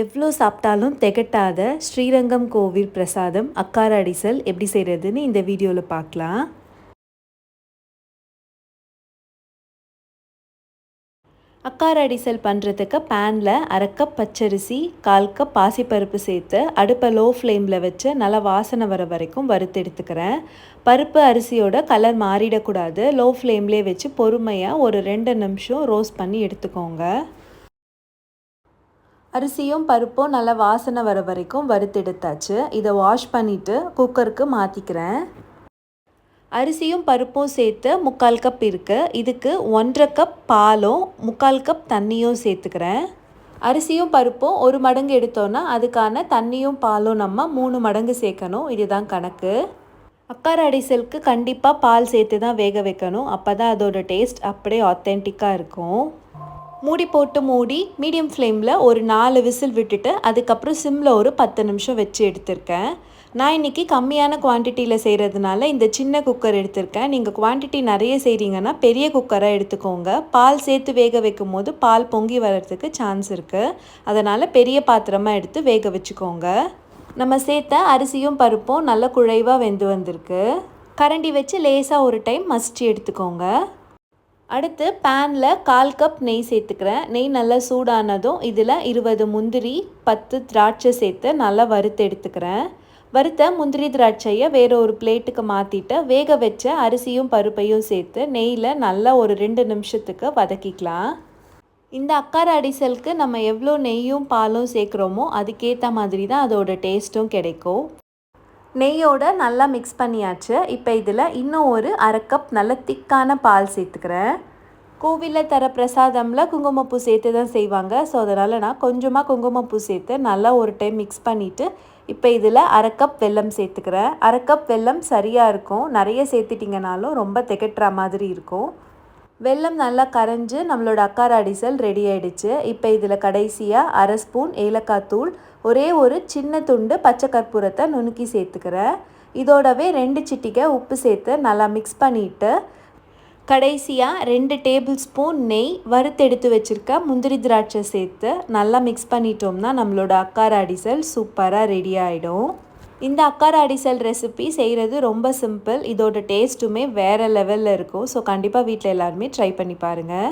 எவ்வளோ சாப்பிட்டாலும் திகட்டாத ஸ்ரீரங்கம் கோவில் பிரசாதம் அக்கார அடிசல் எப்படி செய்கிறதுன்னு இந்த வீடியோவில் பார்க்கலாம். அக்கார அடிசல் பண்ணுறதுக்கு பேனில் அரை கப் பச்சரிசி கால் கப் பாசிப்பருப்பு சேர்த்து அடுப்பை லோ ஃப்ளேமில் வச்சு நல்லா வாசனை வர வரைக்கும் வறுத்து எடுத்துக்கிறேன். பருப்பு அரிசியோட கலர் மாறிடக்கூடாது. லோ ஃப்ளேம்லேயே வச்சு பொறுமையாக ஒரு ரெண்டு நிமிஷம் ரோஸ்ட் பண்ணி எடுத்துக்கோங்க. அரிசியும் பருப்பும் நல்லா வாசனை வர வரைக்கும் வறுத்தெடுத்தாச்சு. இதை வாஷ் பண்ணிவிட்டு குக்கருக்கு மாற்றிக்கிறேன் அரிசியும் பருப்பும் சேர்த்து முக்கால் கப் இருக்குது இதுக்கு ஒன்றரை கப் பாலும் முக்கால் கப் தண்ணியும் சேர்த்துக்கிறேன். அரிசியும் பருப்பும் ஒரு மடங்கு எடுத்தோன்னா அதுக்கான தண்ணியும் பாலும் நம்ம மூணு மடங்கு சேர்க்கணும். இதுதான் கணக்கு. அக்கார அடிசலுக்கு கண்டிப்பாக பால் சேர்த்து தான் வேக வைக்கணும். அப்போ தான் அதோட டேஸ்ட் அப்படியே ஆத்தென்டிக்காக இருக்கும். மூடி போட்டு மூடி மீடியம் ஃப்ளேமில் ஒரு நாலு விசில் விட்டுட்டு அதுக்கப்புறம் சிம்மில் ஒரு பத்து நிமிஷம் வச்சு எடுத்திருக்கேன். நான் இன்றைக்கி கம்மியான குவான்டிட்டியில் செய்கிறதுனால இந்த சின்ன குக்கர் எடுத்திருக்கேன். நீங்கள் குவான்டிட்டி நிறைய செய்கிறீங்கன்னா பெரிய குக்கராக எடுத்துக்கோங்க. பால் சேர்த்து வேக வைக்கும் போது பால் பொங்கி வர்றதுக்கு சான்ஸ் இருக்குது அதனால் பெரிய பாத்திரமாக எடுத்து வேக வச்சுக்கோங்க. நம்ம சேர்த்த அரிசியும் பருப்பும் நல்ல குழைவாக வெந்து வந்திருக்கு. கரண்டி வச்சு லேசாக ஒரு டைம் மசிச்சு எடுத்துக்கோங்க. அடுத்து பேனில் கால் கப் நெய் சேர்த்துக்கிறேன். நெய் நல்லா சூடானதும் இதில் இருபது முந்திரி பத்து திராட்சை சேர்த்து நல்லா வறுத்து எடுத்துக்கிறேன். வறுத்த முந்திரி திராட்சையை வேறு ஒரு பிளேட்டுக்கு மாற்றிட்டு வேக வச்ச அரிசியும் பருப்பையும் சேர்த்து நெய்யில் நல்லா ஒரு ரெண்டு நிமிஷத்துக்கு வதக்கிக்கலாம். இந்த அக்கார அடிசலுக்கு நம்ம எவ்வளோ நெய்யும் பாலும் சேர்க்குறோமோ அதுக்கேற்ற மாதிரி தான் அதோட டேஸ்ட்டும் கிடைக்கும். நெய்யோட நல்லா மிக்ஸ் பண்ணியாச்சு. இப்போ இதில் இன்னும் ஒரு அரை கப் நல்ல திக்கான பால் சேர்த்துக்கிறேன். கோவிலில் தர பிரசாதமில் குங்குமப்பூ சேர்த்து தான் செய்வாங்க. ஸோ அதனால் நான் கொஞ்சமாக குங்குமப்பூ சேர்த்து நல்லா ஒரு டைம் மிக்ஸ் பண்ணிவிட்டு இப்போ இதில் அரை கப் வெல்லம் சேர்த்துக்கிறேன். அரை கப் வெல்லம் சரியாக இருக்கும். நிறைய சேர்த்துட்டிங்கனாலும் ரொம்ப திகட்டுற மாதிரி இருக்கும். வெல்லம் நல்லா கரைஞ்சி நம்மளோட அக்கார அடிசல் ரெடி ஆயிடுச்சு. இப்போ இதில் கடைசியாக அரை ஸ்பூன் ஏலக்காய் தூள் ஒரே ஒரு சின்ன துண்டு பச்சை கற்பூரத்தை நுணுக்கி சேர்த்துக்கிறேன் இதோடவே ரெண்டு சிட்டிக்கை உப்பு சேர்த்து நல்லா மிக்ஸ் பண்ணிவிட்டு கடைசியாக ரெண்டு டேபிள் ஸ்பூன் நெய் வறுத்தெடுத்து வச்சுருக்க முந்திரி திராட்சை சேர்த்து நல்லா மிக்ஸ் பண்ணிட்டோம்னா நம்மளோட அக்கார அடிசல் சூப்பராக ரெடி ஆகிடும் இந்த அக்கார அடிசல் ரெசிபி செய்கிறது ரொம்ப சிம்பிள் இதோட டேஸ்ட்டுமே வேறு லெவலில் இருக்கும். ஸோ கண்டிப்பாக வீட்டில் எல்லாருமே ட்ரை பண்ணி பாருங்கள்